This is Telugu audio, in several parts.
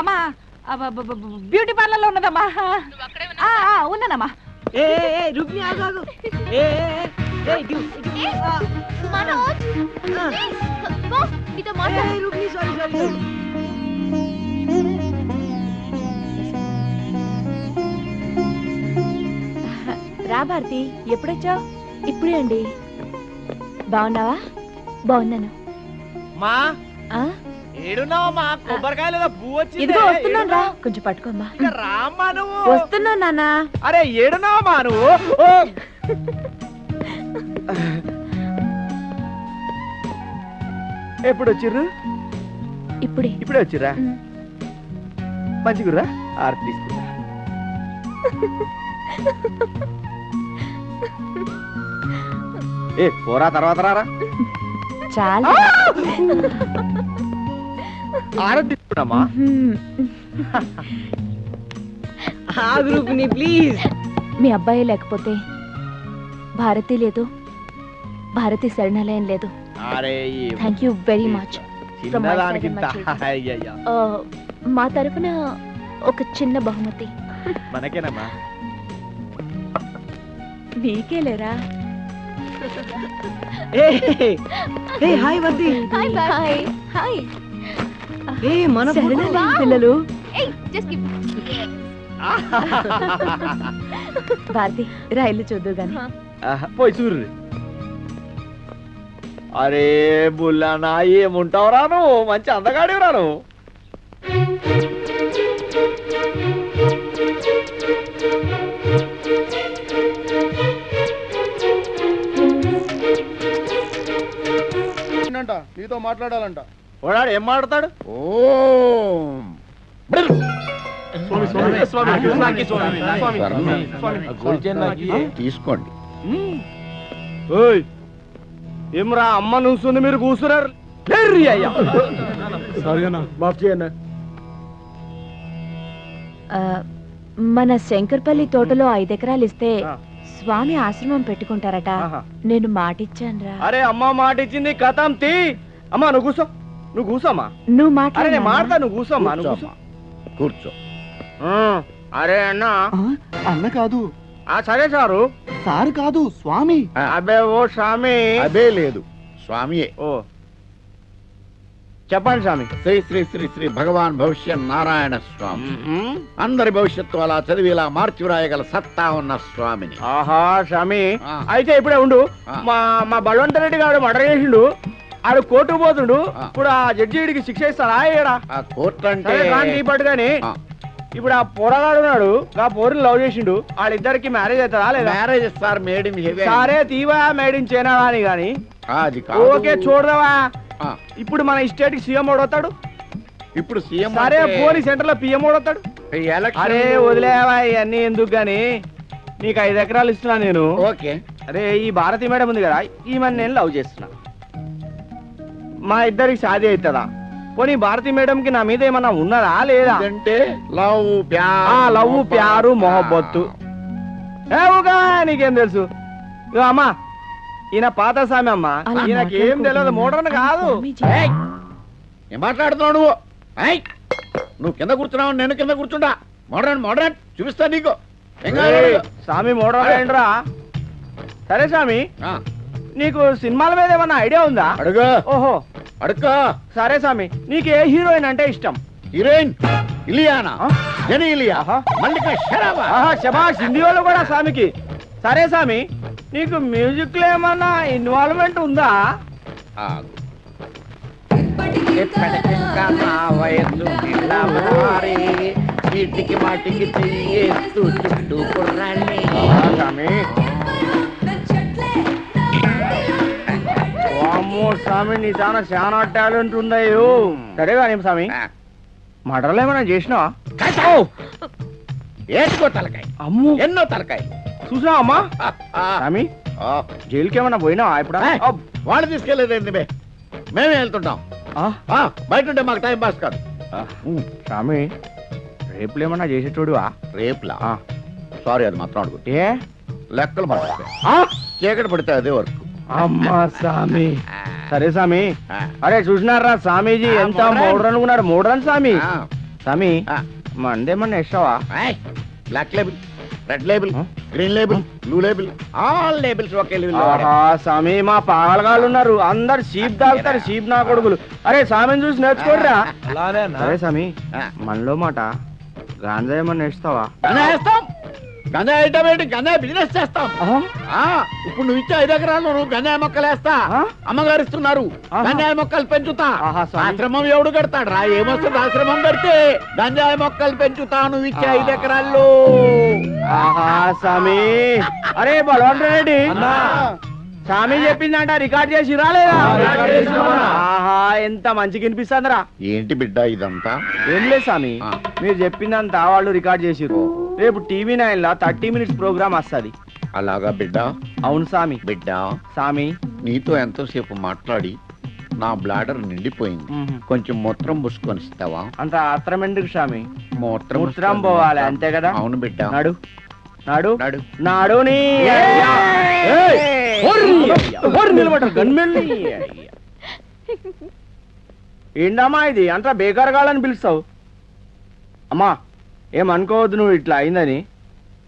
బ- బ్యూటీ పార్లర్లో ఉన్నదమ్మా ఉన్నానమ్మా. ఏ ఏ, ఏ రుక్మి ఆగు ఆగు. ఏ ఏ, ఇటు, మనోజ్ మాట్లాడు రుక్మి సారీ సారీ. రా భారతి ఎప్పుడొచ్చావు? ఇప్పుడే అండి. బాగున్నావా? బాగున్నాను. మా? ఆ? ఏడున్నావు మా కొబ్బరికాయ లేదా పువ్వు వచ్చింది? ఇదిగో వస్తున్నాను రా. కొంచెం పట్టుకోమ్మా. రామ్మా నువ్వు. వస్తున్నాను నాన్న. అరే ఏడున్నావు మా నువ్వు? ఓ! ఎప్పుడు వచ్చిర్రు? ఇప్పుడే. ఇప్పుడే వచ్చిర్రా? ఉమ్. మంచిగుర్రా ఆర్తి తీసుకురా ఏ పోరా తర్వాత రారా. చాలా. రుక్మిణి ప్లీజ్. మీ అబ్బాయి లేకపోతే భారతి లేదు భారతి శరణాలయం లేదు. Thank you very much. మా తరఫున ఒక చిన్న బహుమతి. మనకేనమ్మా? మీకేలేరా హాయ్ హాయ్ హాయ్ హాయ్ ఏ మన పిల్లలు. ఏయ్ జస్ట్ గివ్ భారతి రైలు చూద్దు గాని. పోయి చూడు అరే బుల్లనా ఏముంటావురా నువ్వు? మంచి అందగాడివిరా నువ్వు. అంట నీతో మాట్లాడాలంట. వాడాడు ఏం మాట్లాడతాడు? ఓం. తీసుకోండి. ఓయ్ ఏమ్రా అమ్మ నుంచుంది మీరు కూర్చున్నారు లేర్రి అయ్యా. ఆ, మన శంకర్పల్లి తోటలో ఐదు ఎకరాలు ఇస్తే. స్వామి ఆశ్రమం పెట్టుకుంటారట. నేను మాటిచ్చానురా. అరే అమ్మ మాట ఇచ్చింది కథం తీ. అమ్మా నువ్వు కూర్చో. నువ్వు కూర్చోమ్మా నువ్వు అరే నేను మాట్లాడు మాడతా నువ్వు కూర్చోమ్మా నువ్వు కూర్చో కూర్చోమ్మా. కూర్చో. ఆ, అరే అన్న. అన్న కాదు. ఆ సరే సారు. సార్ కాదు స్వామి. అబ్బే ఓ స్వామి. అదే లేదు స్వామియే. ఓ. చెప్పండి స్వామి. శ్రీ శ్రీ శ్రీ శ్రీ భగవాన్ భవిష్య నారాయణ స్వామి. అందరి భవిష్యత్తు అలా చదివి ఇలా మార్చి వ్రాయగల సత్తా ఉన్న స్వామిని. ఆహా స్వామి. ఆ. అయితే ఇప్పుడే ఉండు. ఆ. మా మా బలవంత రెడ్డి గారు మర్డర్ చేసిండు. ఆడు కోర్టుకు పోతుండు. ఇప్పుడు ఆ జడ్జి వీడికి శిక్ష ఇస్తారా ఏడా ఆ కోర్టు అంటే సరే కానీ. ఇప్పుడు ఆ పోరగాడు ఉన్నాడు. ఆ పోరిని లవ్ చేసిండు. వాళ్ళిద్దరికి మ్యారేజ్ అవుతారా లేదా? Marriages are made in heaven సరే తీవా మేడ్ ఇన్ చైనా అని గాని అది ఓకే చూడదావా ఇప్పుడు మన స్టేట్కి సీఎం ఓడవుతాడు ఇప్పుడు సీఎం సరే పోనీ సెంటర్లో పిఎం ఓడవుతాడు అరే వదిలేవా ఇవన్నీ ఎందుకు గాని నీకు ఐదు ఎకరాలు ఇస్తున్నా నేను. ఓకే. అరే ఈ భారతి మేడం ఉంది కదా ఈమెను నేను లవ్ చేస్తున్నా. మా ఇద్దరికి షాదీ అవుతుందా పోనీ భారతి మేడం కి నా మీద ఏమన్నా ఉన్నదా లేదా? అంటే లవ్ లవ్ ప్యారు మొహబ్బత్తు. నీకేం తెలుసు? అమ్మా ఈయన పాత స్వామి అమ్మా. ఈయనకి ఏం తెలియదు మోడర్న్ కాదు! ఏం మాట్లాడుతున్నావు నువ్వు! నువ్వు కింద కూర్చున్నావు నేను కింద కూర్చుంటా. మోడర్న్ మోడర్న్ చూపిస్తా నీకు. స్వామి మోడర్న్ ఏంట్రా? సరే స్వామి ఆ, నీకు సినిమాల మీద ఏమన్నా ఐడియా ఉందా? అడుగు. ఓహో అడుక్కో. సరే స్వామి నీకు ఏ హీరోయిన్ అంటే ఇష్టం? హీరోయిన్ ఇలియానా? జని ఇలియా. మల్లిక శబాష్ హిందీ వాళ్ళు కూడా స్వామికి సరే స్వామి నీకు మ్యూజిక్లో ఏమన్నా ఇన్వాల్వ్మెంట్ ఉందా? చీటికి మాటికి చెయ్యేస్తూ చుట్టూ కుర్రాళ్ళే. వామ్మో స్వామి నీ చాలా చాలా టాలెంట్ ఉందయ్యో. సరే కానీ స్వామి మటర్లు ఏమైనా చేసినావా. ఏసుకో తలకాయ. అమ్ము. ఎన్నో తలకాయ. చూసినావా అమ్మా? స్వామి. జైలుకి ఏమైనా పోయినావా ఇప్పుడు? వాళ్ళు తీసుకెళ్ళేదండి మేమే వెళ్తుంటాం. బయట ఉంటే మాకు టైం పాస్ కాదు. స్వామి రేపులు ఏమన్నా చేసేటోడువా? రేపులా. సారీ అది మాత్రం అడుగు. ఏ? లెక్కలు మాట్లాడితే చీకటి పడితే అదే వర్క్. అమ్మా స్వామి సరే స్వామి ఆ. అరే చూసినారా స్వామీజీ ఆ, ఎంత మోడ్రన్. మోడ్రన్ ఉన్నాడు మోడ్రన్ స్వామి ఆ, స్వామి ఆ. మందేమన్నా ఇస్తావా black label red label? Green label blue label all labels okay స్వామి మా పాగలగాళ్ళు ఉన్నారు. అందరు షీప్ తాగుతారు షీప్ నా కొడుకులు. అరే స్వామిని చూసి నేర్చుకోర్రా. అరే స్వామి మనలో మాట గాంజా ఏమన్నా ఇస్తావా గంజా ఐటమ్ ఏంటి? గంజా బిజినెస్ చేస్తాం. ఆ? ఇప్పుడు నువ్వు ఇచ్చే ఐదు ఎకరాలు నువ్వు గంజాయి మొక్కలు వేస్తా ఆ? అమ్మగారు ఇస్తున్నారు ఆహా. గంజాయి మొక్కలు పెంచుతా. ఆహా, స్వామి. ఆశ్రమం ఎవడు కడతాడు? రా ఏమొస్తుంది? ఆశ్రమం కడితే గంజాయి మొక్కలు పెంచుతా నువ్వు ఇచ్చే ఐదు ఎకరాల్లో. ఆహా స్వామి. అరే బలవంత రెడ్డి. స్వామి చెప్పిందంట రికార్డ్ చేసి రాలేదా? రికార్డ్ చేసినామన్నా. ఆహా ఎంత మంచిగా వినిపిస్తుందిరా. ఏంటి బిడ్డ ఇదంతా? ఏం లేదు స్వామి. ఆ. మీరు చెప్పిందంతా వాళ్ళు రికార్డ్ చేసిర్రు. రేపు టీవీ నైన్ లా థర్టీ మినిట్స్ ప్రోగ్రామ్ వస్తుంది. అలాగా బిడ్డ? అవును స్వామి బిడ్డ? స్వామి నీతో ఎంతోసేపు మాట్లాడి నా బ్లాడర్ నిండిపోయింది. మ్మ్. కొంచెం మూత్రం పుసుకొని ఇస్తావా? అంత ఆత్రం ఎందుకు స్వామి మూత్రం మూత్రం పుసుకొని పోవాలి. అంతే కదా? అవును బిడ్డ. నాడు. నాడు. నాడు. నాడు నీ అయ్యా. ఏయ్! ఒర్రి అయ్యా, ఒర్రి నిలబడ్డారు, గన్మెన్ని అయ్యా. ఏంటమ్మా ఇది? అంతా బేకార్ కావాలని పిలుస్తావు. అమ్మా ఏమనుకోవద్దు నువ్వు ఇట్లా అయిందని.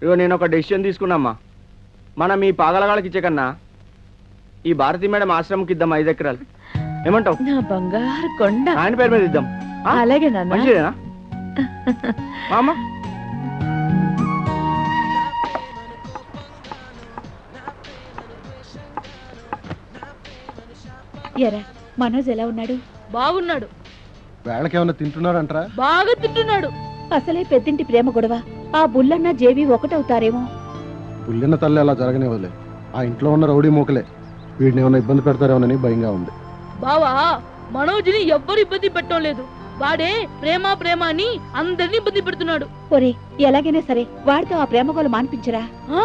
ఇగో నేను ఒక డెసిషన్ తీసుకున్నామ్మా. మనం ఈ పాగలగాళ్ళకి ఇచ్చే కన్నా ఈ భారతి మేడం ఆశ్రమంకి ఇద్దాం ఐదు ఎకరాలు. ఏమంటావు? నా బంగారు కొండ. ఆయన పేరు మీద ఇద్దాం. ఆ? అలాగే నాన్న. మంచిదేనా? మా అమ్మ ఎరా మనోజ్ ఎలా ఉన్నాడు? బాగున్నాడు. వేళకేమన్నా తింటున్నారంటరా? బాగా తింటున్నాడు. అసలే పెద్దింటి ప్రేమ గొడవ. ఆ బుల్లన్న జేవి ఒకటవుతారేమో. పుల్లిన తల్లి అలా జరగనివ్వలే ఆ ఇంట్లో ఉన్న రౌడీ మూకలే. వీడిని ఏమైనా ఇబ్బంది పెడతారేమోనని భయంగా ఉంది. బావా మనోజ్ని ఎవ్వరు ఇబ్బంది పెట్టడం లేదు. వాడే ప్రేమ ప్రేమ అని అందరినీ ఇబ్బంది పెడుతున్నాడు. ఒరే ఎలాగైనా సరే వాడితో ఆ ప్రేమ గోలు మాన్పించరా? ఆ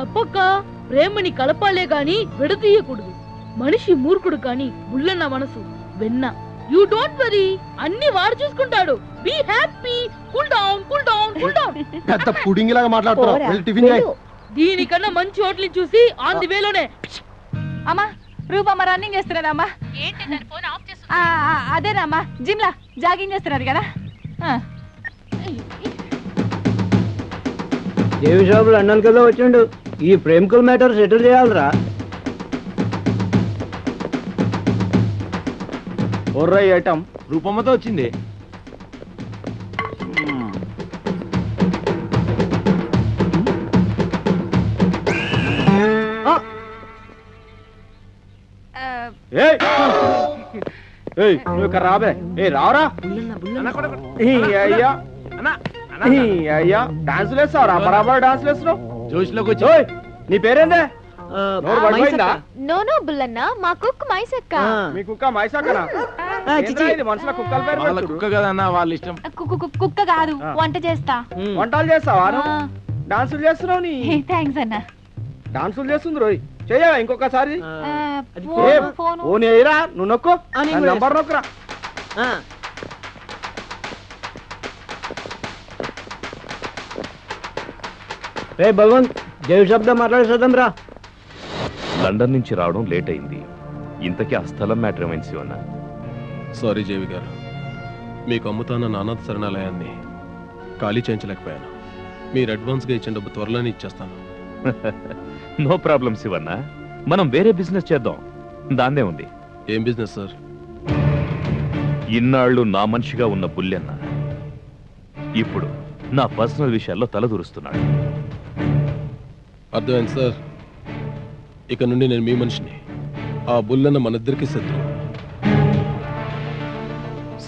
తప్పక్క. ప్రేమని కలపాలే గాని విడదీయకూడదు. మనిషి మూర్ఖుడు కాని ముళ్ళన్న మనసు వెన్న. యూ డోంట్ వరీ అన్ని వాడు చూసుకుంటాడు. Be happy cool down cool down cool down పెద్ద పుడింగిలాగా మాట్లాడుతున్నావు. పోరా, వెళ్ళి టిఫిన్ చేయి. దీనికన్నా మంచి హోటల్ చూసి ఆన్ ది వేలోనే. అమ్మా రూపమ్మ రన్నింగ్ చేస్తున్నదమ్మా ఆ, ఆ, అదేనమ్మా జిమ్ లా జాగింగ్ చేస్తున్నది కదా. ఆ. దేవి షాపులు అన్నాను కదా వచ్చిండు. ఈ ప్రేమికుల మ్యాటర్ సెటిల్ చేయాలరా. ఒర్రై ఐటమ్ రూపమ్మతో వచ్చింది. ఆ, ఏయ్! ఏయ్ నువ్వు ఇక్కడ రాబే ఏ రావరా. అయ్యా. అయ్యా. డాన్స్ వేస్తావరా బరాబర్ డాన్స్ వేస్తున్నావు? జోష్లోకి వచ్చి. ఓయ్ నీ పేరేందే? నోరు పడిపోయిందా? నో నో బుల్లన్న మా కుక్ మైసక్క. మీ కుక్క ఇది మనుషుల కుక్కల పేరు వాళ్ళ పెట్టుడు? కుక్క కదన్నా వాళ్ళ ఇష్టం. కు- కు- కు- కుక్క కాదు. వంట చేస్తా. వంటలు చేస్తావా? నువ్వు? డాన్సులు చేస్తున్నావు నీ. థ్యాంక్స్ అన్న. డాన్సులు చేస్తుంది రోయ్. చెయ్యవా ఇంకొకసారి? ఆ, ఏ, ఫోన్ ఫోన్. ఫోన్ ఎయ్యరా నువ్వు నొక్కు. ఆ, నేను నా కూడా నంబర్ నొక్కురా. రే భగవంత్ దేవి శబ్దం మాట్లాడేద్దాం రా. లండన్ నుంచి రావడం లేట్ అయింది. ఇంతకీ ఆ స్థలం మ్యాటర్ ఏమైంది శివన్న? సారీ జేవి గారు. మీకు అమ్ముతానన్న అనాథ శరణాలయాన్ని ఖాళీ చేయించలేకపోయాను. మీరు అడ్వాన్స్గా ఇచ్చిన డబ్బు త్వరలోనే ఇచ్చేస్తాను. No problem Shivanna. మనం వేరే బిజినెస్ చేద్దాం. దాన్నే ఉంది. ఏం బిజినెస్ సార్? ఇన్నాళ్ళు నా మనిషిగా ఉన్న బుల్లెన్న ఇప్పుడు నా పర్సనల్ విషయాల్లో తలదూరుస్తున్నాడు అర్థమైంది సార్. ఇక నుండి నేను మీ మనిషిని ఆ బుల్లన్న మన ఇద్దరికి శత్రువు.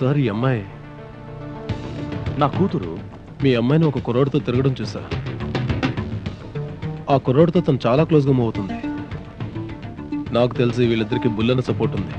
సార్ ఈ అమ్మాయి. నా కూతురు మీ అమ్మాయిని ఒక కుర్రోడితో తిరగడం చూసా. ఆ కుర్రోడితో తను చాలా క్లోజ్గా మూవ్ అవుతుంది. నాకు తెలిసి వీళ్ళిద్దరికి బుల్లన సపోర్ట్ ఉంది.